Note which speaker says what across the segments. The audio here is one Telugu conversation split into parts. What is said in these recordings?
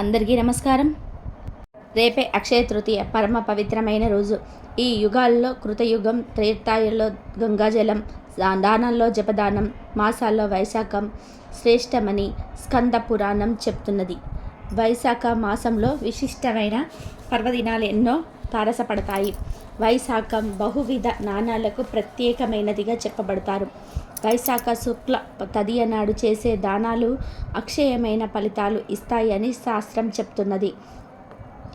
Speaker 1: అందరికీ నమస్కారం. రేపే అక్షయ తృతీయ పరమ పవిత్రమైన రోజు. ఈ యుగాల్లో కృతయుగం త్రేతాయుల్లో గంగాజలం దా- దానాల్లో జపదానం మాసాల్లో వైశాఖం శ్రేష్టమని స్కంద పురాణం చెప్తున్నది. వైశాఖ మాసంలో విశిష్టమైన పర్వదినాలు ఎన్నో తారసపడతాయి. వైశాఖం బహువిధ నాణాలకు ప్రత్యేకమైనదిగా చెప్పబడతారు. వైశాఖ శుక్ల తదియ నాడు చేసే దానాలు అక్షయమైన ఫలితాలు ఇస్తాయని శాస్త్రం చెప్తున్నది.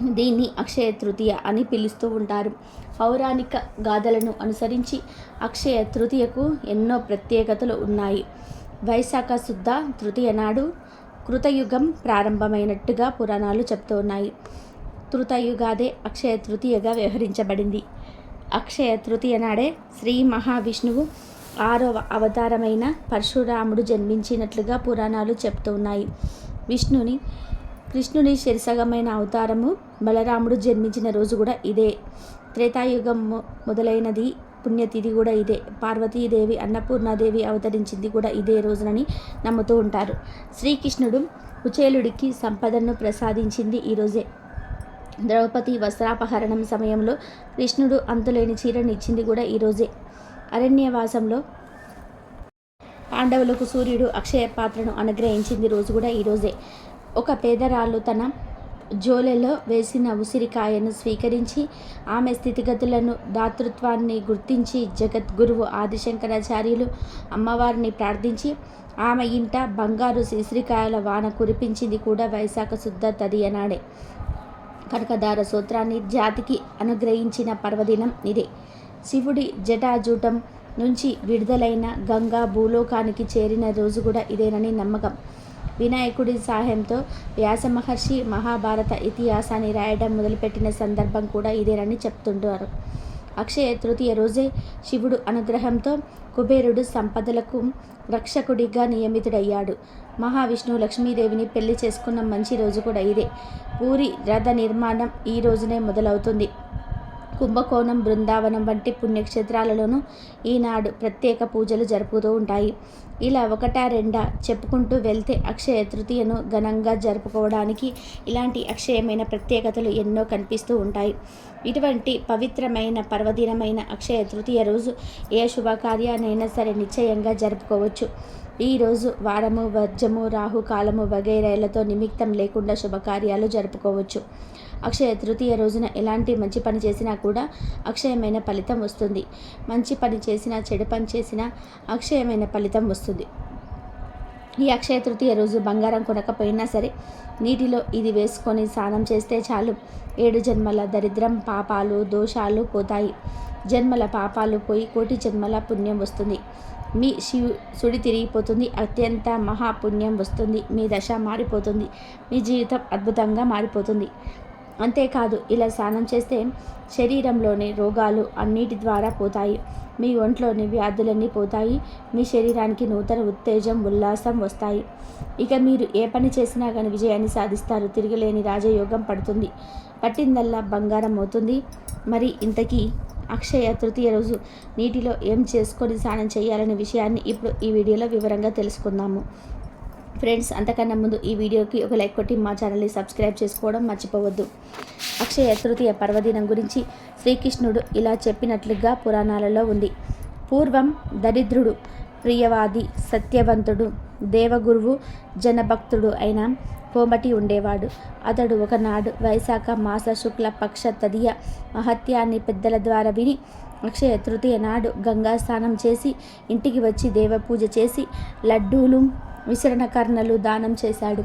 Speaker 1: దీన్ని అక్షయ తృతీయ అని పిలుస్తూ ఉంటారు. పౌరాణిక గాథలను అనుసరించి అక్షయ తృతీయకు ఎన్నో ప్రత్యేకతలు ఉన్నాయి. వైశాఖ శుద్ధ తృతీయ నాడు కృతయుగం ప్రారంభమైనట్టుగా పురాణాలు చెప్తూ ఉన్నాయి. తృతయుగాదే అక్షయ తృతీయగా వ్యవహరించబడింది. అక్షయ తృతీయ నాడే శ్రీ మహావిష్ణువు ఆరవ అవతారమైన పరశురాముడు జన్మించినట్లుగా పురాణాలు చెప్తూ ఉన్నాయి విష్ణుని కృష్ణుని శరిసగమైన అవతారము బలరాముడు జన్మించిన రోజు కూడా ఇదే. త్రేతాయుగం మొ- మొదలైనది పుణ్యతిథి కూడా ఇదే. పార్వతీదేవి అన్నపూర్ణాదేవి అవతరించింది కూడా ఇదే రోజునని నమ్ముతూ ఉంటారు. శ్రీకృష్ణుడు కుచేలుడికి సంపదను ప్రసాదించింది ఈరోజే ద్రౌపది వస్త్రాపహరణం సమయంలో కృష్ణుడు అంతులేని చీరను ఇచ్చింది కూడా ఈరోజే అరణ్యవాసంలో పాండవులకు సూర్యుడు అక్షయ పాత్రను అనుగ్రహించింది రోజు కూడా ఈరోజే ఒక పేదరాలు తన జోలెలో వేసిన ఉసిరికాయను స్వీకరించి ఆమె స్థితిగతులను దాతృత్వాన్ని గుర్తించి జగద్గురువు ఆదిశంకరాచార్యులు అమ్మవారిని ప్రార్థించి ఆమె ఇంట బంగారు ఉసిరికాయల వాన కురిపించింది కూడా వైశాఖ శుద్ధ తదియనాడే. కనకదార సూత్రాన్ని జాతికి అనుగ్రహించిన పర్వదినం ఇదే. శివుడి జటాజూటం నుంచి విడుదలైన గంగా భూలోకానికి చేరిన రోజు కూడా ఇదేనని నమ్మకం. వినాయకుడి సహాయంతో వ్యాస మహర్షి మహాభారత ఇతిహాసాన్ని రాయడం మొదలుపెట్టిన సందర్భం కూడా ఇదేనని చెప్తుంటారు. అక్షయ తృతీయ రోజే శివుడు అనుగ్రహంతో కుబేరుడు సంపదలకు రక్షకుడిగా నియమితుడయ్యాడు. మహావిష్ణువు లక్ష్మీదేవిని పెళ్ళి చేసుకున్న మంచి రోజు కూడా ఇదే. పూరి రథ నిర్మాణం ఈ రోజునే మొదలవుతుంది. కుంభకోణం బృందావనం వంటి పుణ్యక్షేత్రాలలోనూ ఈనాడు ప్రత్యేక పూజలు జరుపుతూ ఉంటాయి. ఇలా ఒకటా రెండా చెప్పుకుంటూ వెళ్తే అక్షయ తృతీయను ఘనంగా జరుపుకోవడానికి ఇలాంటి అక్షయమైన ప్రత్యేకతలు ఎన్నో కనిపిస్తూ ఉంటాయి. ఇటువంటి పవిత్రమైన పర్వదినమైన అక్షయ తృతీయ రోజు ఏ శుభకార్యానైనా సరే నిశ్చయంగా జరుపుకోవచ్చు. ఈరోజు వారము వర్జము రాహుకాలము వగైరాలతో నిమిత్తం లేకుండా శుభకార్యాలు జరుపుకోవచ్చు. అక్షయ తృతీయ రోజున ఎలాంటి మంచి పని చేసినా కూడా అక్షయమైన ఫలితం వస్తుంది. మంచి పని చేసినా చెడు పని చేసినా అక్షయమైన ఫలితం వస్తుంది. ఈ అక్షయ తృతీయ రోజు బంగారం కొనకపోయినా సరే నీటిలో ఇది వేసుకొని స్నానం చేస్తే చాలు. ఏడు జన్మల దరిద్రం పాపాలు దోషాలు పోతాయి. జన్మల పాపాలు పోయి కోటి జన్మల పుణ్యం వస్తుంది. మీ శివు సుడి తిరిగిపోతుంది. అత్యంత మహాపుణ్యం వస్తుంది. మీ దశ మారిపోతుంది. మీ జీవితం అద్భుతంగా మారిపోతుంది. అంతేకాదు ఇలా స్నానం చేస్తే శరీరంలోని రోగాలు అన్నిటి ద్వారా పోతాయి. మీ ఒంట్లోని వ్యాధులన్నీ పోతాయి. మీ శరీరానికి నూతన ఉత్తేజం ఉల్లాసం వస్తాయి. ఇక మీరు ఏ పని చేసినా కానీ విజయాన్ని సాధిస్తారు. తిరగలేని రాజయోగం పడుతుంది. పట్టిందల్లా బంగారం అవుతుంది. మరి ఇంతకీ అక్షయ తృతీయ రోజు నీటిలో ఏం చేసుకొని స్నానం చేయాలనే విషయాన్ని ఇప్పుడు ఈ వీడియోలో వివరంగా తెలుసుకుందాము. ఫ్రెండ్స్ అంతకన్నా ముందు ఈ వీడియోకి ఒక లైక్ కొట్టి మా ఛానల్ని సబ్స్క్రైబ్ చేసుకోవడం మర్చిపోవద్దు. అక్షయ తృతీయ పర్వదినం గురించి శ్రీకృష్ణుడు ఇలా చెప్పినట్లుగా పురాణాలలో ఉంది. పూర్వం దరిద్రుడు ప్రియవాది సత్యవంతుడు దేవగురువు జనభక్తుడు అయిన కోమటి ఉండేవాడు. అతడు ఒకనాడు వైశాఖ మాస శుక్ల పక్ష తదియ మహత్యాన్ని పెద్దల ద్వారా విని అక్షయ తృతీయ నాడు గంగా స్నానం చేసి ఇంటికి వచ్చి దేవపూజ చేసి లడ్డూలు విసరణ కర్ణలు దానం చేశాడు.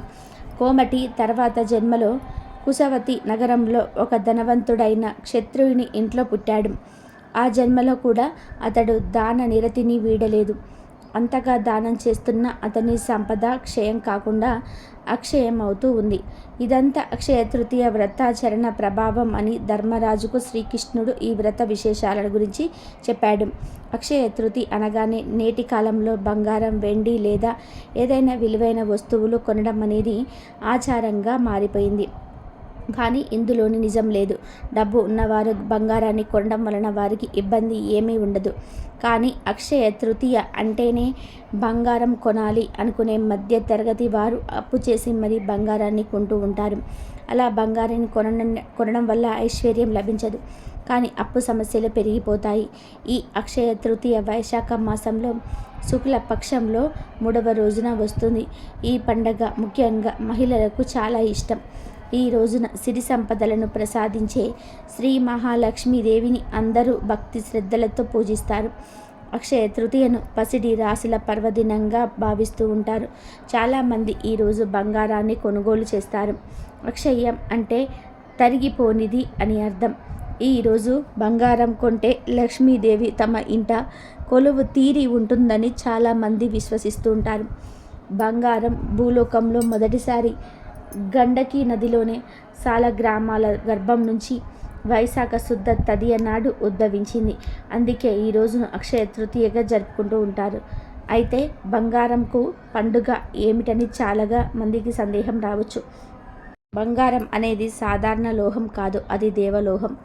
Speaker 1: కోమటి తర్వాత జన్మలో కుశవతి నగరంలో ఒక ధనవంతుడైన క్షత్రువుని ఇంట్లో పుట్టాడు. ఆ జన్మలో కూడా అతడు దాన నిరతిని వీడలేదు. అంతగా దానం చేస్తున్న అతని సంపద క్షయం కాకుండా అక్షయం అవుతూ ఉంది. ఇదంతా అక్షయ తృతీయ వ్రతాచరణ ప్రభావం అని ధర్మరాజుకు శ్రీకృష్ణుడు ఈ వ్రత విశేషాల గురించి చెప్పాడు. అక్షయ తృతి అనగానే నేటి కాలంలో బంగారం వెండి లేదా ఏదైనా విలువైన వస్తువులు కొనడం అనేది ఆచారంగా మారిపోయింది. కానీ ఇందులోని నిజం లేదు. డబ్బు ఉన్నవారు బంగారాన్ని కొనడం వలన వారికి ఇబ్బంది ఏమీ ఉండదు. కానీ అక్షయ తృతీయ అంటేనే బంగారం కొనాలి అనుకునే మధ్య తరగతి వారు అప్పు చేసి మరీ బంగారాన్ని కొంటూ ఉంటారు. అలా బంగారాన్ని కొనడం కొనడం వల్ల ఐశ్వర్యం లభించదు. కానీ అప్పు సమస్యలు పెరిగిపోతాయి. ఈ అక్షయ తృతీయ వైశాఖ మాసంలో శుక్ల పక్షంలో మూడవ రోజున వస్తుంది. ఈ పండగ ముఖ్యంగా మహిళలకు చాలా ఇష్టం. ఈ రోజున సిరి సంపదలను ప్రసాదించే శ్రీ మహాలక్ష్మీదేవిని అందరూ భక్తి శ్రద్ధలతో పూజిస్తారు. అక్షయ తృతీయను పసిడి రాశుల పర్వదినంగా భావిస్తూ ఉంటారు. చాలామంది ఈరోజు బంగారాన్ని కొనుగోలు చేస్తారు. అక్షయం అంటే తరిగిపోనిది అని అర్థం. ఈరోజు బంగారం కొంటే లక్ష్మీదేవి తమ ఇంట కొలువు తీరి ఉంటుందని చాలామంది విశ్వసిస్తూ ఉంటారు. బంగారం భూలోకంలో మొదటిసారి గండకీ నదిలోనే సాల గ్రామాల గర్భం నుంచి వైశాఖ శుద్ధ తదియ నాడు ఉద్భవించింది. అందుకే ఈ రోజును అక్షయ తృతీయగా జరుపుకుంటూ ఉంటారు. అయితే బంగారంకు పండుగ ఏమిటని చాలాగా మందికి సందేహం రావచ్చు. బంగారం అనేది సాధారణ లోహం కాదు అది దేవలోహం.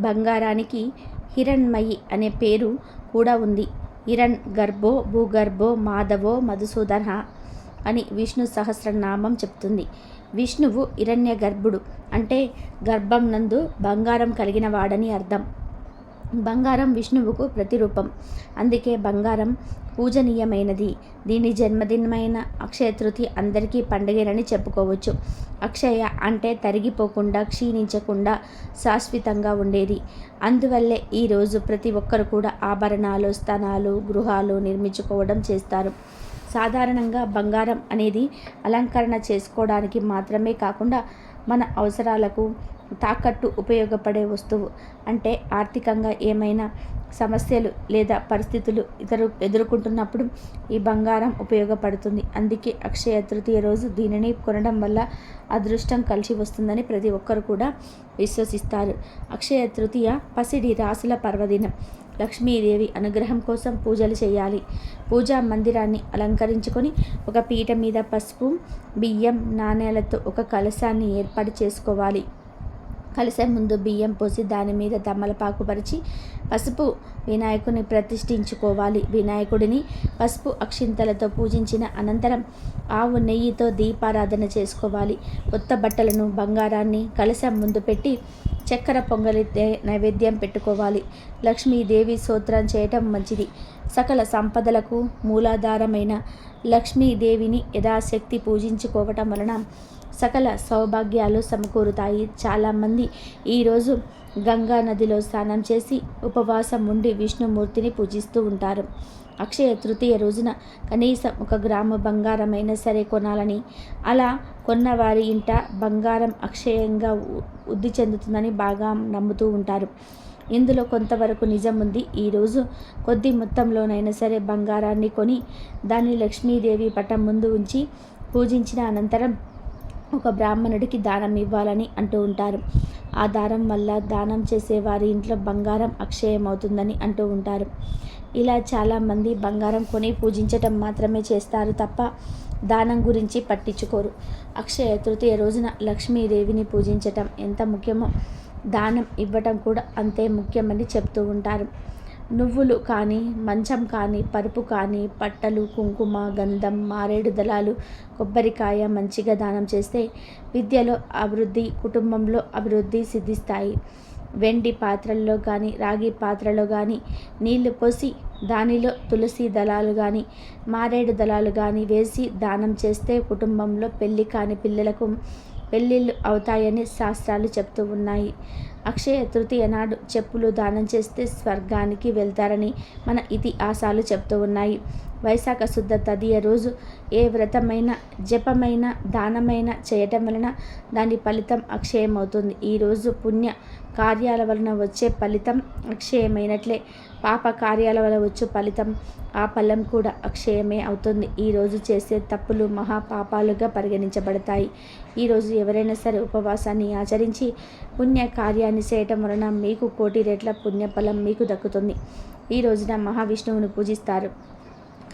Speaker 1: బంగారానికి హిరణ్మయి అనే పేరు కూడా ఉంది. హిరణ్ గర్భో భూగర్భో మాధవో మధుసూదన అని విష్ణు సహస్రనామం చెప్తుంది. విష్ణువు హిరణ్య గర్భుడు అంటే గర్భం నందు బంగారం కలిగిన వాడని అర్థం. బంగారం విష్ణువుకు ప్రతిరూపం. అందుకే బంగారం పూజనీయమైనది. దీని జన్మదినమైన అక్షయ తృతి అందరికీ పండుగనని చెప్పుకోవచ్చు. అక్షయ అంటే తరిగిపోకుండా క్షీణించకుండా శాశ్వతంగా ఉండేది. అందువల్లే ఈరోజు ప్రతి ఒక్కరు కూడా ఆభరణాలు స్థానాలు గృహాలు నిర్మించుకోవడం చేస్తారు. సాధారణంగా బంగారం అనేది అలంకరణ చేసుకోవడానికి మాత్రమే కాకుండా మన అవసరాలకు తాకట్టు ఉపయోగపడే వస్తువు. అంటే ఆర్థికంగా ఏమైనా సమస్యలు లేదా పరిస్థితులు ఇతరు ఎదుర్కొంటున్నప్పుడు ఈ బంగారం ఉపయోగపడుతుంది. అందుకే అక్షయ తృతీయ రోజు దీనిని కొనడం వల్ల అదృష్టం కలిసి వస్తుందని ప్రతి ఒక్కరు కూడా విశ్వసిస్తారు. అక్షయ తృతీయ పసిడి రాసుల పర్వదినం. లక్ష్మీదేవి అనుగ్రహం కోసం పూజలు చేయాలి. పూజా మందిరాన్ని అలంకరించుకొని ఒక పీట మీద పసుపు బియ్యం నాణేలతో ఒక కలశాన్ని ఏర్పాటు చేసుకోవాలి. కలిసే ముందు బియ్యం పోసి దాని మీద తమలపాకు పరిచి పసుపు వినాయకుని ప్రతిష్ఠించుకోవాలి. వినాయకుడిని పసుపు అక్షింతలతో పూజించిన అనంతరం ఆవు నెయ్యితో దీపారాధన చేసుకోవాలి. కొత్త బట్టలను బంగారాన్ని కలశం ముందు పెట్టి చక్కెర పొంగలి నైవేద్యం పెట్టుకోవాలి. లక్ష్మీదేవి స్తోత్రం చేయటం మంచిది. సకల సంపదలకు మూలాధారమైన లక్ష్మీదేవిని యథాశక్తి పూజించుకోవటం వలన సకల సౌభాగ్యాలు సమకూరుతాయి. చాలామంది ఈరోజు గంగా నదిలో స్నానం చేసి ఉపవాసం ఉండి విష్ణుమూర్తిని పూజిస్తూ ఉంటారు. అక్షయ తృతీయ రోజున కనీసం ఒక గ్రాము బంగారమైనా సరే కొనాలని. అలా కొన్నవారి ఇంట బంగారం అక్షయంగా వృద్ధి చెందుతుందని బాగా నమ్ముతూ ఉంటారు. ఇందులో కొంతవరకు నిజం ఉంది. ఈరోజు కొద్ది మొత్తంలోనైనా సరే బంగారాన్ని కొని దాన్ని లక్ష్మీదేవి పటం ముందు ఉంచి పూజించిన అనంతరం ఒక బ్రాహ్మణుడికి దానం ఇవ్వాలని అంటూ ఉంటారు. ఆ దానం వల్ల దానం చేసే వారి ఇంట్లో బంగారం అక్షయమవుతుందని అంటూ ఉంటారు. ఇలా చాలామంది బంగారం కొని పూజించటం మాత్రమే చేస్తారు తప్ప దానం గురించి పట్టించుకోరు. అక్షయ తృతీయ రోజున లక్ష్మీదేవిని పూజించటం ఎంత ముఖ్యమో దానం ఇవ్వటం కూడా అంతే ముఖ్యమని చెప్తూ ఉంటారు. నువ్వులు కానీ మంచం కానీ పరుపు కానీ పట్టలు కుంకుమ గంధం మారేడు దళాలు కొబ్బరికాయ మంచిగా దానం చేస్తే విద్యలో అభివృద్ధి కుటుంబంలో అభివృద్ధి సిద్ధిస్తాయి. వెండి పాత్రల్లో కానీ రాగి పాత్రలో కానీ నీళ్ళు పోసి దానిలో తులసి దళాలు కానీ మారేడు దళాలు కానీ వేసి దానం చేస్తే కుటుంబంలో పెళ్ళి కాని పిల్లలకు పెళ్ళిళ్ళు అవుతాయని శాస్త్రాలు చెప్తూ ఉన్నాయి. అక్షయ తృతీయ నాడు చెప్పులు దానం చేస్తే స్వర్గానికి వెళ్తారని మన ఇతిహాసాలు చెప్తూ ఉన్నాయి. వైశాఖ శుద్ధ తదియ రోజు ఏ వ్రతమైన జపమైన దానమైన చేయటం వలన దాని ఫలితం అక్షయమవుతుంది. ఈరోజు పుణ్య కార్యాల వలన వచ్చే ఫలితం అక్షయమైనట్లే. పాప కార్యాల వల్ల వచ్చే ఫలితం ఆ ఫలం కూడా అక్షయమే అవుతుంది. ఈరోజు చేసే తప్పులు మహాపాపాలుగా పరిగణించబడతాయి. ఈరోజు ఎవరైనా సరే ఉపవాసాన్ని ఆచరించి పుణ్య కార్యాన్ని చేయటం వలన మీకు కోటి రెట్ల పుణ్యఫలం మీకు దక్కుతుంది. ఈ రోజున మహావిష్ణువుని పూజిస్తారు.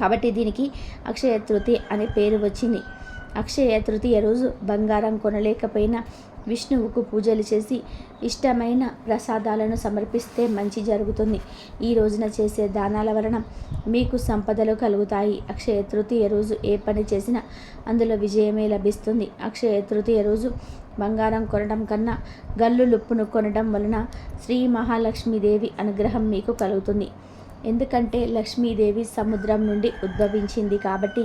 Speaker 1: కాబట్టి దీనికి అక్షయ తృతి అనే పేరు వచ్చింది. అక్షయ తృతీయ రోజు బంగారం కొనలేకపోయినా విష్ణువుకు పూజలు చేసి ఇష్టమైన ప్రసాదాలను సమర్పిస్తే మంచి జరుగుతుంది. ఈ రోజున చేసే దానాల వలన మీకు సంపదలు కలుగుతాయి. అక్షయ తృతీయ రోజు ఏ పని చేసినా అందులో విజయమే లభిస్తుంది. అక్షయ తృతీయ రోజు బంగారం కొనడం కన్నా గల్లు లుప్పును కొనడం వలన శ్రీ మహాలక్ష్మీదేవి అనుగ్రహం మీకు కలుగుతుంది. ఎందుకంటే లక్ష్మీదేవి సముద్రం నుండి ఉద్భవించింది కాబట్టి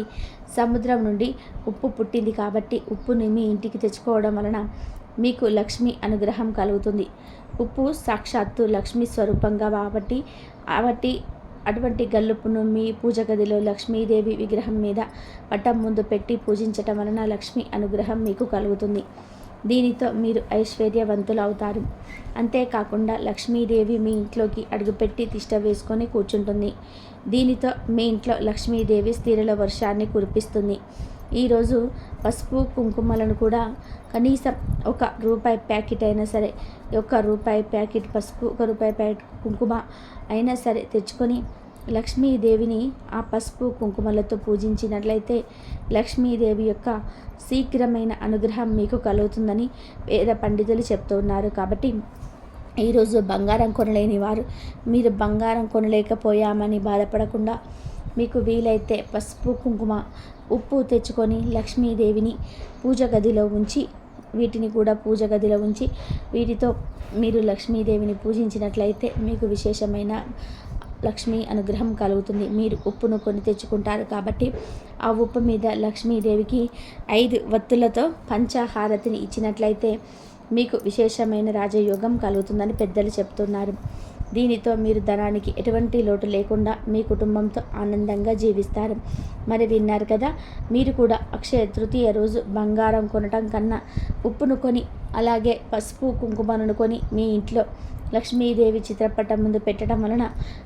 Speaker 1: సముద్రం నుండి ఉప్పు పుట్టింది కాబట్టి ఉప్పుని మీ ఇంటికి తెచ్చుకోవడం వలన మీకు లక్ష్మి అనుగ్రహం కలుగుతుంది. ఉప్పు సాక్షాత్తు లక్ష్మీ స్వరూపంగా కాబట్టి కాబట్టి అటువంటి గల్లుప్పును మీ పూజ గదిలో లక్ష్మీదేవి విగ్రహం మీద పట్టం ముందు పెట్టి పూజించటం వలన లక్ష్మి అనుగ్రహం మీకు కలుగుతుంది. దీనితో మీరు ఐశ్వర్యవంతులు అవుతారు అంతేకాకుండా లక్ష్మీదేవి మీ ఇంట్లోకి అడుగుపెట్టి తిష్ట వేసుకొని కూర్చుంటుంది. దీనితో మీ ఇంట్లో లక్ష్మీదేవి స్థిరల వర్షాన్ని కురిపిస్తుంది. ఈరోజు పసుపు కుంకుమలను కూడా కనీసం ఒక రూపాయి ప్యాకెట్ అయినా సరే ఒక రూపాయి ప్యాకెట్ పసుపు ఒక రూపాయి ప్యాకెట్ కుంకుమ అయినా సరే తెచ్చుకొని లక్ష్మీదేవిని ఆ పసుపు కుంకుమలతో పూజించినట్లయితే లక్ష్మీదేవి యొక్క శీఘ్రమైన అనుగ్రహం మీకు కలుగుతుందని వేద పండితులు చెప్తున్నారు కాబట్టి ఈరోజు బంగారం కొనలేని వారు మీరు బంగారం కొనలేకపోయామని బాధపడకుండా మీకు వీలైతే పసుపు కుంకుమ ఉప్పు తెచ్చుకొని లక్ష్మీదేవిని పూజ గదిలో ఉంచి వీటిని కూడా పూజ గదిలో ఉంచి వీటితో మీరు లక్ష్మీదేవిని పూజించినట్లయితే మీకు విశేషమైన లక్ష్మీ అనుగ్రహం కలుగుతుంది. మీరు ఉప్పును కొని తెచ్చుకుంటారు కాబట్టి ఆ ఉప్పు మీద లక్ష్మీదేవికి ఐదు వత్తులతో పంచాహారతిని ఇచ్చినట్లయితే మీకు విశేషమైన రాజయోగం కలుగుతుందని పెద్దలు చెప్తున్నారు. దీనితో మీరు ధనానికి ఎటువంటి లోటు లేకుండా మీ కుటుంబంతో ఆనందంగా జీవిస్తారు. మరి విన్నారు కదా మీరు కూడా అక్షయ తృతీయ రోజు బంగారం కొనటం కన్నా ఉప్పును కొని అలాగే పసుపు కుంకుమను కొని మీ ఇంట్లో లక్ష్మీదేవి చిత్రపటం ముందు పెట్టడం వలన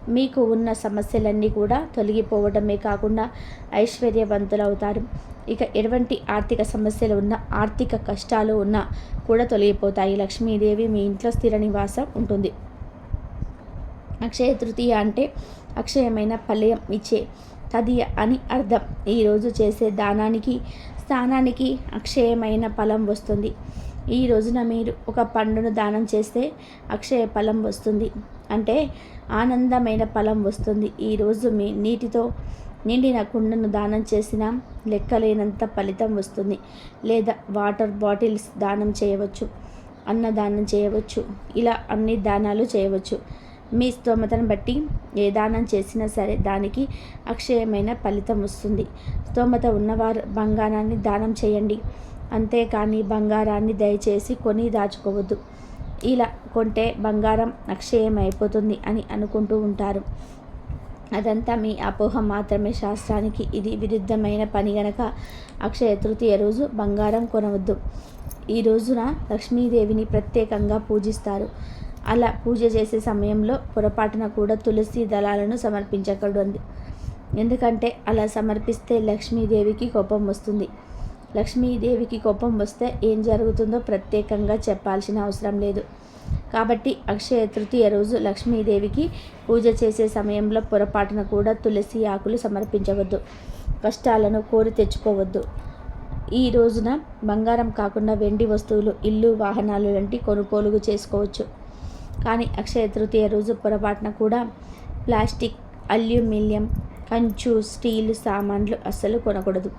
Speaker 1: మీకు ఉన్న సమస్యలన్నీ కూడా తొలగిపోవడమే కాకుండా ఐశ్వర్యవంతులవుతారు. ఇక ఎటువంటి ఆర్థిక సమస్యలు ఉన్నా ఆర్థిక కష్టాలు ఉన్నా కూడా తొలగిపోతాయి. లక్ష్మీదేవి మీ ఇంట్లో స్థిర నివాసం ఉంటుంది. అక్షయ తృతీయ అంటే అక్షయమైన ఫలయం ఇచ్చే తదియ అని అర్థం. ఈరోజు చేసే దానానికి స్థానానికి అక్షయమైన ఫలం వస్తుంది. ఈ రోజున మీరు ఒక పండును దానం చేస్తే అక్షయ ఫలం వస్తుంది. అంటే ఆనందమైన ఫలం వస్తుంది. ఈరోజు మీ నీటితో నిండిన కుండను దానం చేసిన లెక్కలేనంత ఫలితం వస్తుంది. లేదా వాటర్ బాటిల్స్ దానం చేయవచ్చు అన్నదానం చేయవచ్చు ఇలా అన్ని దానాలు చేయవచ్చు. మీ స్తోమతను బట్టి ఏ దానం చేసినా సరే దానికి అక్షయమైన ఫలితం వస్తుంది. స్తోమత ఉన్నవారు బంగారాన్ని దానం చేయండి. అంతేకాని బంగారాన్ని దయచేసి కొని దాచుకోవద్దు. ఇలా కొంటే బంగారం అక్షయం అయిపోతుంది అని అనుకుంటూ ఉంటారు. అదంతా మీ అపోహ మాత్రమే శాస్త్రానికి. ఇది విరుద్ధమైన పని గనక అక్షయ తృతీయ రోజు బంగారం కొనవద్దు. ఈ రోజున లక్ష్మీదేవిని ప్రత్యేకంగా పూజిస్తారు. అలా పూజ చేసే సమయంలో పొరపాటున కూడా తులసి దళాలను సమర్పించకూడదు. ఎందుకంటే అలా సమర్పిస్తే లక్ష్మీదేవికి కోపం వస్తుంది. లక్ష్మీదేవికి కోపం వస్తే ఏం జరుగుతుందో ప్రత్యేకంగా చెప్పాల్సిన అవసరం లేదు. కాబట్టి అక్షయ తృతీయ రోజు లక్ష్మీదేవికి పూజ చేసే సమయంలో పొరపాటున కూడా తులసి ఆకులు సమర్పించవద్దు. కష్టాలను కోరి తెచ్చుకోవద్దు. ఈ రోజున బంగారం కాకుండా వెండి వస్తువులు ఇల్లు వాహనాలు వంటి కొనుగోలు చేసుకోవచ్చు. కానీ అక్షయ తృతీయ రోజు పొరపాటున కూడా ప్లాస్టిక్ అల్యూమినియం కంచు స్టీల్ సామాన్లు అస్సలు కొనకూడదు.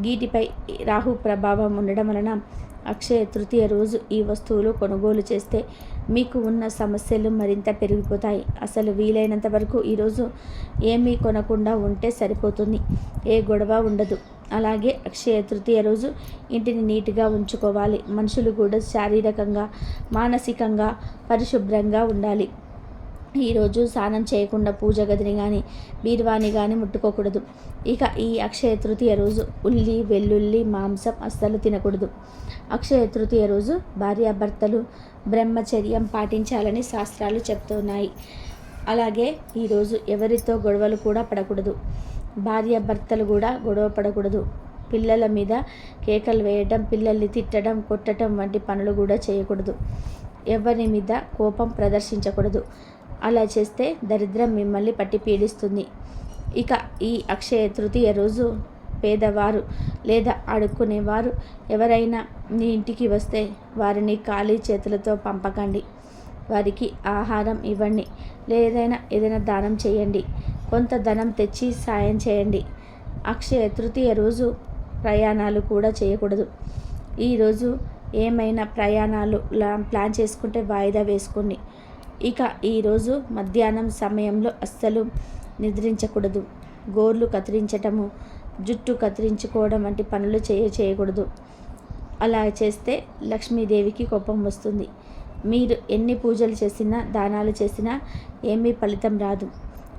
Speaker 1: వీటిపై రాహు ప్రభావం ఉండడం వలన అక్షయ తృతీయ రోజు ఈ వస్తువులు కొనుగోలు చేస్తే మీకు ఉన్న సమస్యలు మరింత పెరిగిపోతాయి. అసలు వీలైనంత వరకు ఈరోజు ఏమీ కొనకుండా ఉంటే సరిపోతుంది. ఏ గొడవ ఉండదు. అలాగే అక్షయ తృతీయ రోజు ఇంటిని నీట్గా ఉంచుకోవాలి. మనుషులు కూడా శారీరకంగా మానసికంగా పరిశుభ్రంగా ఉండాలి. ఈరోజు స్నానం చేయకుండా పూజ గదిని కానీ బీరువాని కానీ ముట్టుకోకూడదు. ఇక ఈ అక్షయ తృతీయ రోజు ఉల్లి వెల్లుల్లి మాంసం అస్సలు తినకూడదు. అక్షయ తృతీయ రోజు భార్యాభర్తలు బ్రహ్మచర్యం పాటించాలని శాస్త్రాలు చెప్తున్నాయి. అలాగే ఈరోజు ఎవరితో గొడవలు కూడా పడకూడదు. భార్యాభర్తలు కూడా గొడవ పడకూడదు. పిల్లల మీద కేకలు వేయడం పిల్లల్ని తిట్టడం కొట్టడం వంటి పనులు కూడా చేయకూడదు. ఎవరి మీద కోపం ప్రదర్శించకూడదు. అలా చేస్తే దరిద్రం మిమ్మల్ని పట్టి పీడిస్తుంది. ఇక ఈ అక్షయ తృతీయ రోజు పేదవారు లేదా అడుక్కునేవారు ఎవరైనా మీ ఇంటికి వస్తే వారిని ఖాళీ చేతులతో పంపకండి. వారికి ఆహారం ఇవ్వండి. లేదైనా ఏదైనా దానం చేయండి. కొంత ధనం తెచ్చి సాయం చేయండి. అక్షయ తృతీయ రోజు ప్రయాణాలు కూడా చేయకూడదు. ఈరోజు ఏమైనా ప్రయాణాలు ప్లాన్ చేసుకుంటే వాయిదా వేసుకోండి. ఇక ఈరోజు మధ్యాహ్నం సమయంలో అస్సలు నిద్రించకూడదు. గోర్లు కత్తిరించటము జుట్టు కత్తిరించుకోవడం వంటి పనులు చేయ చేయకూడదు. అలా చేస్తే లక్ష్మీదేవికి కోపం వస్తుంది. మీరు ఎన్ని పూజలు చేసినా దానాలు చేసినా ఏమీ ఫలితం రాదు.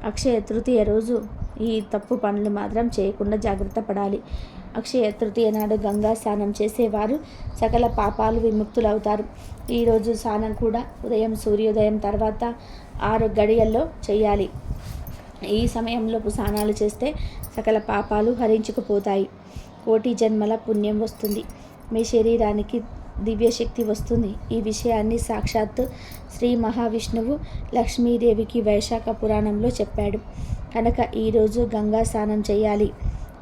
Speaker 1: అక్షయ తృతీయ రోజు ఈ తప్పు పనులు మాత్రం చేయకుండా జాగ్రత్త పడాలి. అక్షయ తృతీయ నాడు గంగా స్నానం చేసేవారు. సకల పాపాలు విముక్తులవుతారు. ఈరోజు స్నానం కూడా ఉదయం సూర్యోదయం తర్వాత ఆరు గడియల్లో చేయాలి. ఈ సమయంలో స్నానాలు చేస్తే సకల పాపాలు హరించుకుపోతాయి. కోటి జన్మల పుణ్యం వస్తుంది. మీ శరీరానికి దివ్యశక్తి వస్తుంది. ఈ విషయాన్ని సాక్షాత్తు శ్రీ మహావిష్ణువు లక్ష్మీదేవికి వైశాఖ పురాణంలో చెప్పాడు. కనుక ఈరోజు గంగా స్నానం చేయాలి.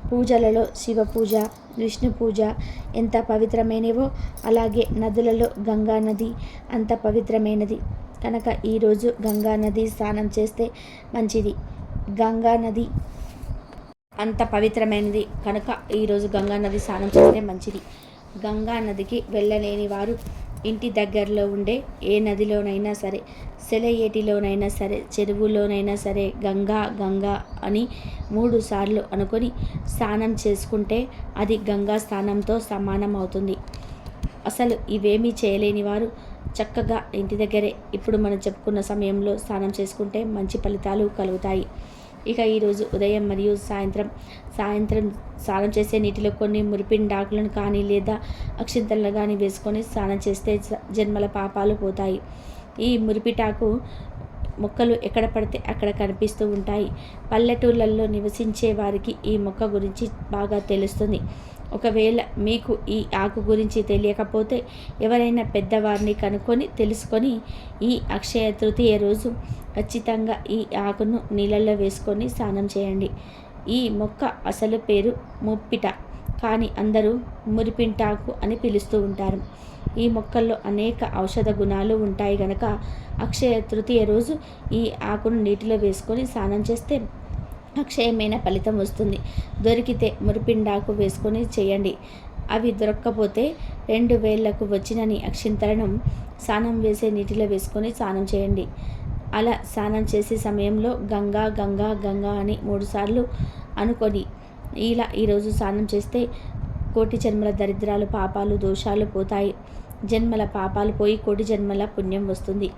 Speaker 1: పూజలలో శివ పూజ విష్ణు పూజ ఎంత పవిత్రమైనవో అలాగే నదులలో గంగా నది అంత పవిత్రమైనది. కనుక ఈరోజు గంగా నది స్నానం చేస్తే మంచిది. గంగా నది అంత పవిత్రమైనది. కనుక ఈరోజు గంగా నది స్నానం చేస్తే మంచిది. గంగా నదికి వెళ్ళలేని వారు ఇంటి దగ్గరలో ఉండే ఏ నదిలోనైనా సరే సెలయేటిలోనైనా సరే చెరువులోనైనా సరే గంగా గంగా అని మూడు సార్లు అనుకొని స్నానం చేసుకుంటే అది గంగా స్నానంతో సమానం అవుతుంది అసలు ఇవేమీ చేయలేని వారు చక్కగా ఇంటి దగ్గరే ఇప్పుడు మనం చెప్పుకున్న సమయంలో స్నానం చేసుకుంటే మంచి ఫలితాలు కలుగుతాయి. ఇక ఈరోజు ఉదయం మరియు సాయంత్రం సాయంత్రం స్నానం చేసే నీటిలో కొన్ని మురిపిండాకులను కానీ లేదా అక్షింతలను కానీ వేసుకొని స్నానం చేస్తే జన్మల పాపాలు పోతాయి. ఈ మురిపిటాకు మొక్కలు ఎక్కడ పడితే అక్కడ కనిపిస్తూ ఉంటాయి. పల్లెటూళ్ళల్లో నివసించే వారికి ఈ మొక్క గురించి బాగా తెలుస్తుంది. ఒకవేళ మీకు ఈ ఆకు గురించి తెలియకపోతే ఎవరైనా పెద్దవారిని కనుక్కొని తెలుసుకొని ఈ అక్షయ తృతీయ రోజు ఖచ్చితంగా ఈ ఆకును నీళ్ళల్లో వేసుకొని స్నానం చేయండి. ఈ మొక్క అసలు పేరు ముప్పిట. కానీ అందరూ మురిపింటాకు అని పిలుస్తూ ఉంటారు. ఈ మొక్కల్లో అనేక ఔషధ గుణాలు ఉంటాయి గనక అక్షయ తృతీయ రోజు ఈ ఆకును నీటిలో వేసుకొని స్నానం చేస్తే అక్షయమైన ఫలితం వస్తుంది. దొరికితే మురిపిండాకు వేసుకొని చేయండి. అవి దొరక్కపోతే రెండు వేళ్ళకు వచ్చినని అక్షింతలను స్నానం వేసే నీటిలో వేసుకొని స్నానం చేయండి. అలా స్నానం చేసే సమయంలో గంగా గంగా గంగా అని మూడుసార్లు అనుకొని ఇలా ఈరోజు స్నానం చేస్తే కోటి జన్మల దరిద్రాలు పాపాలు దోషాలు పోతాయి. జన్మల పాపాలు పోయి కోటి జన్మల పుణ్యం వస్తుంది.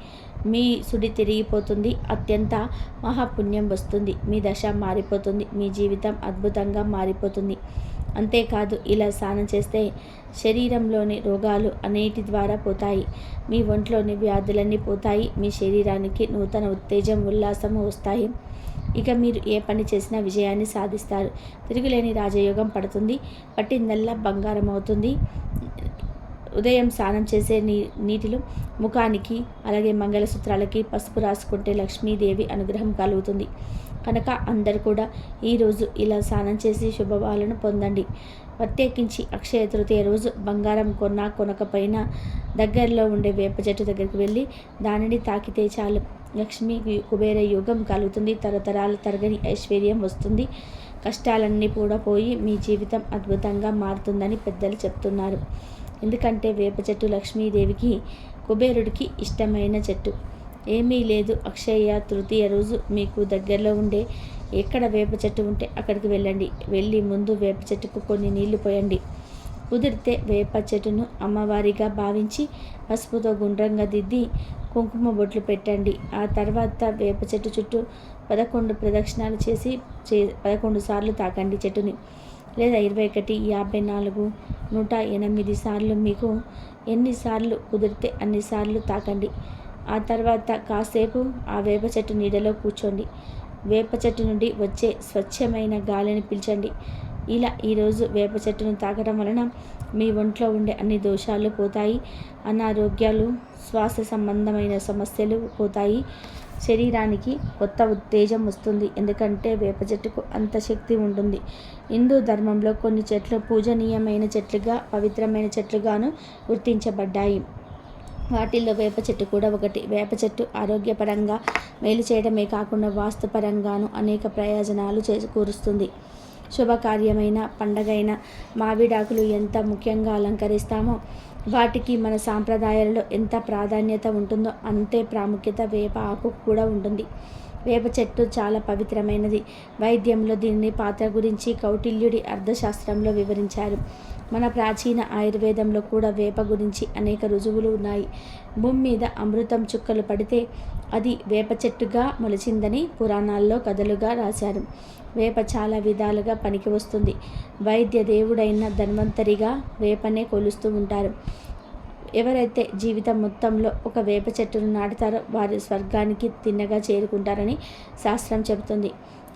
Speaker 1: మీ సుడి తిరిగిపోతుంది. అత్యంత మహాపుణ్యం వస్తుంది. మీ దశ మారిపోతుంది. మీ జీవితం అద్భుతంగా మారిపోతుంది. అంతేకాదు ఇలా స్నానం చేస్తే శరీరంలోని రోగాలు అనేటి ద్వారా పోతాయి. మీ ఒంట్లోని వ్యాధులన్నీ పోతాయి. మీ శరీరానికి నూతన ఉత్తేజం ఉల్లాసము వస్తాయి. ఇక మీరు ఏ పని చేసినా విజయాన్ని సాధిస్తారు. తిరుగులేని రాజయోగం పడుతుంది. పట్టిందల్లా బంగారం అవుతుంది. ఉదయం స్నానం చేసే నీ నీటిలో ముఖానికి అలాగే మంగళసూత్రాలకి పసుపు రాసుకుంటే లక్ష్మీదేవి అనుగ్రహం కలుగుతుంది. కనుక అందరు కూడా ఈరోజు ఇలా స్నానం చేసి శుభవాలను పొందండి. ప్రత్యేకించి అక్షయ తృతీయ రోజు బంగారం కొన్నా కొనకపోయినా దగ్గరలో ఉండే వేప చెట్టు దగ్గరికి వెళ్ళి దానిని తాకితే చాలు. లక్ష్మి కుబేర యోగం కలుగుతుంది. తరతరాలు తరగని ఐశ్వర్యం వస్తుంది. కష్టాలన్నీ కూడా పోయి మీ జీవితం అద్భుతంగా మారుతుందని పెద్దలు చెప్తున్నారు. ఎందుకంటే వేప చెట్టు లక్ష్మీదేవికి కుబేరుడికి ఇష్టమైన చెట్టు. ఏమీ లేదు. అక్షయ తృతీయ రోజు మీకు దగ్గరలో ఉండే ఎక్కడ వేప చెట్టు ఉంటే అక్కడికి వెళ్ళండి. వెళ్ళి ముందు వేప చెట్టుకు కొన్ని నీళ్ళు పోయండి. కుదిరితే వేప చెట్టును అమ్మవారిగా భావించి పసుపుతో గుండ్రంగా దిద్ది కుంకుమ బొట్లు పెట్టండి. ఆ తర్వాత వేప చెట్టు చుట్టూ పదకొండు ప్రదక్షిణాలు చేసి చే పదకొండు సార్లు తాకండి చెట్టుని. లేదా ఇరవై ఒకటి యాభై నాలుగు నూట ఎనిమిది సార్లు మీకు ఎన్నిసార్లు కుదిరితే అన్నిసార్లు తాకండి. ఆ తర్వాత కాసేపు ఆ వేప చెట్టు నీడలో కూర్చోండి. వేప చెట్టు నుండి వచ్చే స్వచ్ఛమైన గాలిని పీల్చండి. ఇలా ఈరోజు వేప చెట్టును తాకడం వలన మీ ఒంట్లో ఉండే అన్ని దోషాలు పోతాయి. అనారోగ్యాలు శ్వాస సంబంధమైన సమస్యలు పోతాయి. శరీరానికి కొత్త ఉత్తేజం వస్తుంది. ఎందుకంటే వేప చెట్టుకు అంత శక్తి ఉంటుంది. హిందూ ధర్మంలో కొన్ని చెట్లు పూజనీయమైన చెట్లుగా పవిత్రమైన చెట్లుగాను గుర్తించబడ్డాయి. వాటిల్లో వేప చెట్టు కూడా ఒకటి. వేప చెట్టు ఆరోగ్యపరంగా మేలు చేయడమే కాకుండా వాస్తుపరంగాను అనేక ప్రయోజనాలు చేకూరుస్తుంది. శుభకార్యమైన పండగైన మావిడాకులు ఎంత ముఖ్యంగా అలంకరిస్తామో వాటికి మన సాంప్రదాయాలలో ఎంత ప్రాధాన్యత ఉంటుందో అంతే ప్రాముఖ్యత వేప ఆకు కూడా ఉంటుంది. వేప చెట్టు చాలా పవిత్రమైనది. వైద్యంలో దీన్ని పాత్ర గురించి కౌటిల్యుడి అర్థశాస్త్రంలో వివరించారు. మన ప్రాచీన ఆయుర్వేదంలో కూడా వేప గురించి అనేక రుజువులు ఉన్నాయి. భూమి మీద అమృతం చుక్కలు పడితే అది వేప చెట్టుగా మొలిచిందని పురాణాల్లో కథలుగా రాశారు. వేప చాలా విధాలుగా పనికి వస్తుంది. వైద్య దేవుడైన ధన్వంతరిగా వేపనే కొలుస్తూ ఉంటారు. ఎవరైతే జీవితం మొత్తంలో ఒక వేప చెట్టును నాటుతారో వారు స్వర్గానికి తిన్నగా చేరుకుంటారని శాస్త్రం చెబుతుంది.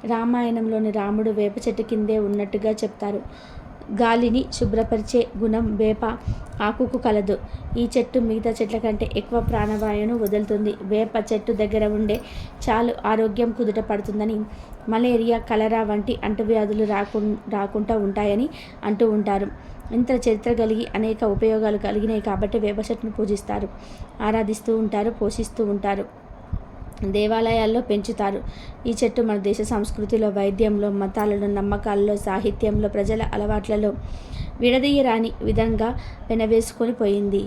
Speaker 1: రామాయణంలోని రాముడు వేప చెట్టు కిందే ఉన్నట్టుగా చెప్తారు. గాలిని శుభ్రపరిచే గుణం వేప ఆకుకు కలదు. ఈ చెట్టు మిగతా చెట్ల కంటే ఎక్కువ ప్రాణవాయువును వదులుతుంది. వేప చెట్టు దగ్గర ఉండే చాలు ఆరోగ్యం కుదుట పడుతుందని మలేరియా కలరా వంటి అంటువ్యాధులు రాకు రాకుండా ఉంటాయని అంటూ ఉంటారు. ఇంత చరిత్ర కలిగి అనేక ఉపయోగాలు కలిగినాయి కాబట్టి వేప చెట్టును పూజిస్తారు. ఆరాధిస్తూ ఉంటారు పోషిస్తూ ఉంటారు. దేవాలయాల్లో పెంచుతారు. ఈ చెట్టు మన దేశ సంస్కృతిలో వైద్యంలో మతాలలో నమ్మకాల్లో సాహిత్యంలో ప్రజల అలవాట్లలో విడదీయరాని విధంగా వెనవేసుకొని పోయింది.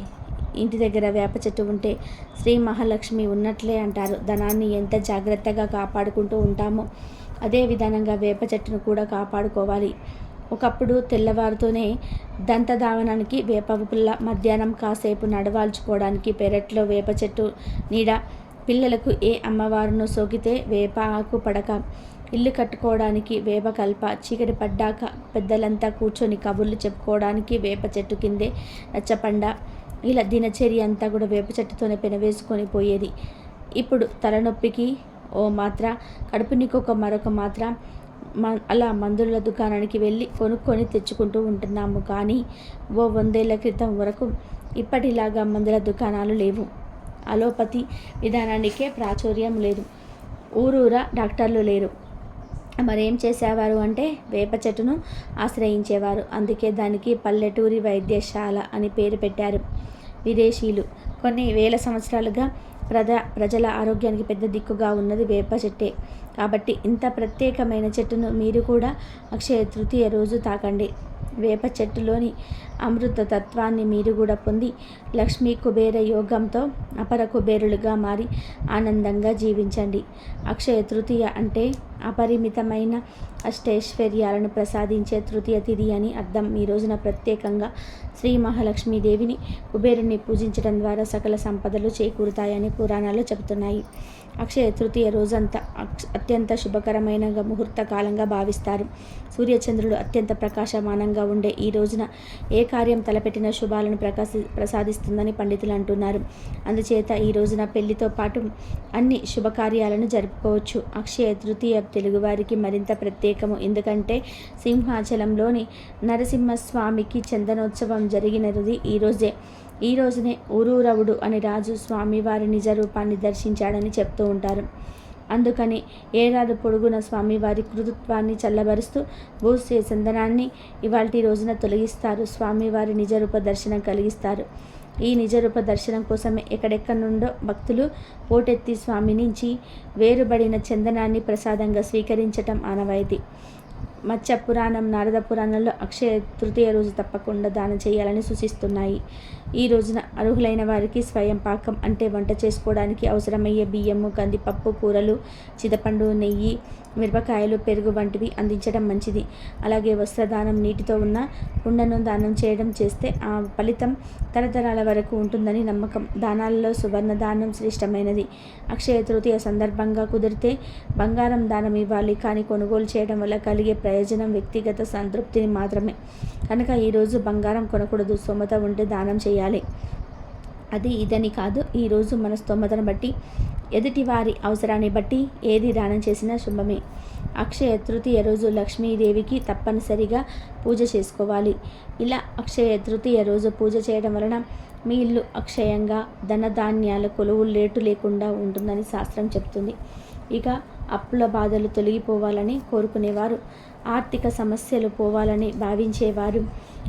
Speaker 1: ఇంటి దగ్గర వేప చెట్టు ఉంటే శ్రీ మహాలక్ష్మి ఉన్నట్లే అంటారు. ధనాన్ని ఎంత జాగ్రత్తగా కాపాడుకుంటూ ఉంటామో అదే విధానంగా వేప చెట్టును కూడా కాపాడుకోవాలి. ఒకప్పుడు తెల్లవారుతోనే దంతధావనానికి వేప పుల్ల మధ్యాహ్నం కాసేపు నడవాల్చుకోవడానికి పెరట్లో వేప చెట్టు నీడ పిల్లలకు ఏ అమ్మవారును సోకితే వేప ఆకు పడక. ఇల్లు కట్టుకోవడానికి వేప కల్ప చీకటి పడ్డాక పెద్దలంతా కూర్చొని కబుర్లు చెప్పుకోవడానికి వేప చెట్టు కిందే నచ్చపండ. ఇలా దినచర్య అంతా కూడా వేప చెట్టుతోనే పెనవేసుకొని పోయేది. ఇప్పుడు తలనొప్పికి ఓ మాత్ర కడుపునికి ఒక మరొక మాత్ర అలా మందుల దుకాణానికి వెళ్ళి కొనుక్కొని తెచ్చుకుంటూ ఉంటున్నాము. కానీ ఓ వందేళ్ళ క్రితం వరకు ఇప్పటిలాగా మందుల దుకాణాలు లేవు. అలోపతి విధానానికే ప్రాచుర్యం లేదు. ఊరూరా డాక్టర్లు లేరు. మరేం చేసేవారు అంటే వేప చెట్టును ఆశ్రయించేవారు. అందుకే దానికి పల్లెటూరి వైద్యశాల అని పేరు పెట్టారు. విదేశీయులు. కొన్ని వేల సంవత్సరాలుగా ప్రజ ప్రజల ఆరోగ్యానికి పెద్ద దిక్కుగా ఉన్నది వేప చెట్టే. కాబట్టి ఇంత ప్రత్యేకమైన చెట్టును మీరు కూడా అక్షయ తృతీయ రోజు తాకండి. వేప చెట్టులోని అమృత తత్వాన్ని మీరు కూడా పొంది లక్ష్మీ కుబేర యోగంతో అపర కుబేరులుగా మారి ఆనందంగా జీవించండి. అక్షయ తృతీయ అంటే అపరిమితమైన అష్టైశ్వర్యాలను ప్రసాదించే తృతీయ తిథి అని అర్థం. ఈ రోజున ప్రత్యేకంగా శ్రీ మహాలక్ష్మీదేవిని కుబేరుని పూజించడం ద్వారా సకల సంపదలు చేకూరుతాయని పురాణాలు చెబుతున్నాయి. అక్షయ తృతీయ రోజంతా అత్యంత శుభకరమైన ముహూర్త కాలంగా భావిస్తారు. సూర్యచంద్రుడు అత్యంత ప్రకాశమానంగా ఉండే ఈ రోజున ఏ కార్యం తలపెట్టిన శుభాలను ప్రకాశి ప్రసాదిస్తుందని పండితులు అంటున్నారు. అందుచేత ఈ రోజున పెళ్ళితో పాటు అన్ని శుభకార్యాలను జరుపుకోవచ్చు. అక్షయ తృతీయ తెలుగువారికి మరింత ప్రత్యేకము. ఎందుకంటే సింహాచలంలోని నరసింహస్వామికి చందనోత్సవం జరిగినది ఈరోజే ఈ రోజునే ఊరూరవుడు అని రాజు స్వామివారి నిజ రూపాన్ని దర్శించాడని చెప్తూ ఉంటారు. అందుకని ఏడాది పొడుగున స్వామివారి కృతత్వాన్ని చల్లబరుస్తూ భూసే చందనాన్ని ఇవాల్టి రోజున తొలగిస్తారు. స్వామివారి నిజరూప దర్శనం కలిగిస్తారు. ఈ నిజరూప దర్శనం కోసమే ఎక్కడెక్కడి నుండో భక్తులు పోటెత్తి స్వామి నుంచి వేరుబడిన చందనాన్ని ప్రసాదంగా స్వీకరించటం ఆనవాయితీ. మత్స్య పురాణం నారద పురాణంలో అక్షయ తృతీయ రోజు తప్పకుండా దానం చేయాలని సూచిస్తున్నాయి. ఈ రోజున అర్హులైన వారికి స్వయం పాకం అంటే వంట చేసుకోవడానికి అవసరమయ్యే బియ్యము కందిపప్పు కూరలు చిదపండు నెయ్యి మిరపకాయలు పెరుగు వంటివి అందించడం మంచిది. అలాగే వస్త్రదానం నీటితో ఉన్న కుండను దానం చేయడం చేస్తే ఆ ఫలితం తరతరాల వరకు ఉంటుందని నమ్మకం. దానాలలో సువర్ణ దానం శ్రేష్టమైనది. అక్షయ తృతీయ సందర్భంగా కుదిరితే బంగారం దానం ఇవ్వాలి. కానీ కొనుగోలు చేయడం వల్ల కలిగే ప్రయోజనం ప్రయోజనం వ్యక్తిగత సంతృప్తిని మాత్రమే. కనుక ఈరోజు బంగారం కొనకూడదు. స్తోమత ఉంటే దానం చేయాలి. అది ఇదని కాదు. ఈరోజు మన స్తోమతను బట్టి ఎదుటివారి అవసరాన్ని బట్టి ఏది దానం చేసినా శుభమే. అక్షయ తృతీయ రోజు లక్ష్మీదేవికి తప్పనిసరిగా పూజ చేసుకోవాలి. ఇలా అక్షయ తృతీయ రోజు పూజ చేయడం వలన మీ ఇల్లు అక్షయంగా ధనధాన్యాల కొలువు లేటు లేకుండా ఉంటుందని శాస్త్రం చెప్తుంది. ఇక అప్పుల బాధలు తొలగిపోవాలని కోరుకునేవారు. ఆర్థిక సమస్యలు పోవాలని భావించేవారు.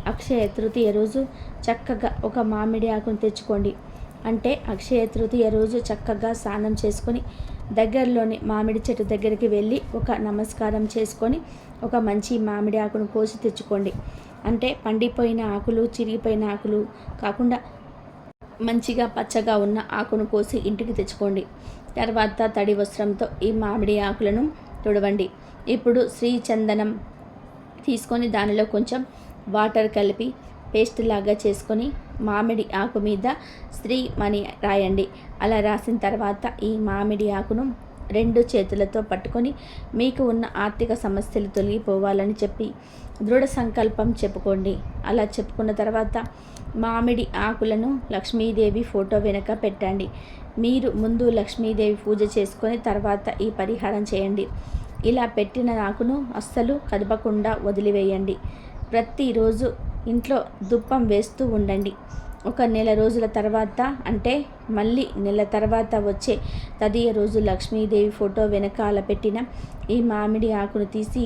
Speaker 1: అక్షయ తృతీయ రోజు చక్కగా ఒక మామిడి ఆకును తెచ్చుకోండి. అంటే అక్షయ తృతీయ రోజు చక్కగా స్నానం చేసుకొని దగ్గరలోని మామిడి చెట్టు దగ్గరికి వెళ్ళి ఒక నమస్కారం చేసుకొని ఒక మంచి మామిడి ఆకును కోసి తెచ్చుకోండి. అంటే పండిపోయిన ఆకులు చిరిగిపోయిన ఆకులు కాకుండా మంచిగా పచ్చగా ఉన్న ఆకును కోసి ఇంటికి తెచ్చుకోండి. తర్వాత తడి వస్త్రంతో ఈ మామిడి ఆకులను తుడవండి. ఇప్పుడు శ్రీచందనం తీసుకొని దానిలో కొంచెం వాటర్ కలిపి పేస్ట్ లాగా చేసుకొని మామిడి ఆకు మీద స్త్రీ మని రాయండి. అలా రాసిన తర్వాత ఈ మామిడి ఆకును రెండు చేతులతో పట్టుకొని మీకు ఉన్న ఆర్థిక సమస్యలు తొలగిపోవాలని చెప్పి దృఢ సంకల్పం చెప్పుకోండి. అలా చెప్పుకున్న తర్వాత మామిడి ఆకులను లక్ష్మీదేవి ఫోటో వెనుక పెట్టండి. మీరు ముందు లక్ష్మీదేవి పూజ చేసుకొని తర్వాత ఈ పరిహారం చేయండి. ఇలా పెట్టిన ఆకును అస్సలు కదపకుండా వదిలివేయండి. ప్రతిరోజు ఇంట్లో దుప్పం వేస్తూ ఉండండి. ఒక నెల రోజుల తర్వాత అంటే మళ్ళీ నెల తర్వాత వచ్చే తదియ రోజు లక్ష్మీదేవి ఫోటో వెనకాల పెట్టిన ఈ మామిడి ఆకును తీసి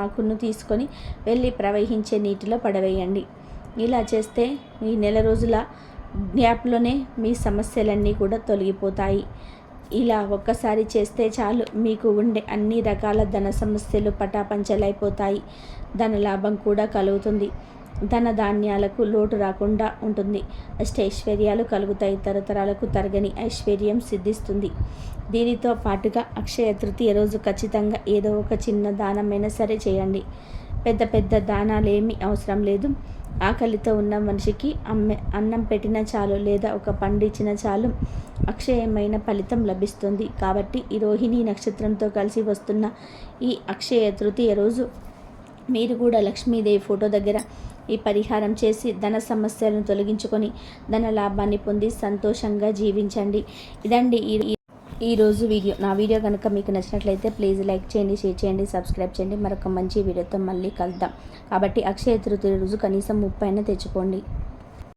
Speaker 1: ఆకును తీసుకొని వెళ్ళి ప్రవహించే నీటిలో పడవేయండి. ఇలా చేస్తే ఈ నెల రోజుల గ్యాప్లోనే మీ సమస్యలన్నీ కూడా తొలగిపోతాయి. ఇలా ఒక్కసారి చేస్తే చాలు. మీకు ఉండే అన్ని రకాల ధన సమస్యలు పటాపంచలైపోతాయి. ధన లాభం కూడా కలుగుతుంది. ధన ధాన్యాలకు లోటు రాకుండా ఉంటుంది. అష్టైశ్వర్యాలు కలుగుతాయి. తరతరాలకు తరగని ఐశ్వర్యం సిద్ధిస్తుంది. దీనితో పాటుగా అక్షయ తృతీయ రోజు ఖచ్చితంగా ఏదో ఒక చిన్న దానమైనా సరే చేయండి. పెద్ద పెద్ద దానాలు ఏమీ అవసరం లేదు. ఆకలితో ఉన్న మనిషికి అమ్మె అన్నం పెట్టిన చాలు లేదా ఒక పండు ఇచ్చిన చాలు అక్షయమైన ఫలితం లభిస్తుంది. కాబట్టి ఈ రోహిణి నక్షత్రంతో కలిసి వస్తున్న ఈ అక్షయ తృతీయ రోజు మీరు కూడా లక్ష్మీదేవి ఫోటో దగ్గర ఈ పరిహారం చేసి ధన సమస్యలను తొలగించుకొని ధన లాభాన్ని పొంది సంతోషంగా జీవించండి. ఇదండి ఈ ఈరోజు వీడియో నా వీడియో కనుక మీకు నచ్చినట్లయితే ప్లీజ్ లైక్ చేయండి షేర్ చేయండి సబ్స్క్రైబ్ చేయండి. మరొక మంచి వీడియోతో మళ్ళీ కలుద్దాం. కాబట్టి అక్షయ తృతీయ రోజు కనీసం ముప్పై తెచ్చుకోండి.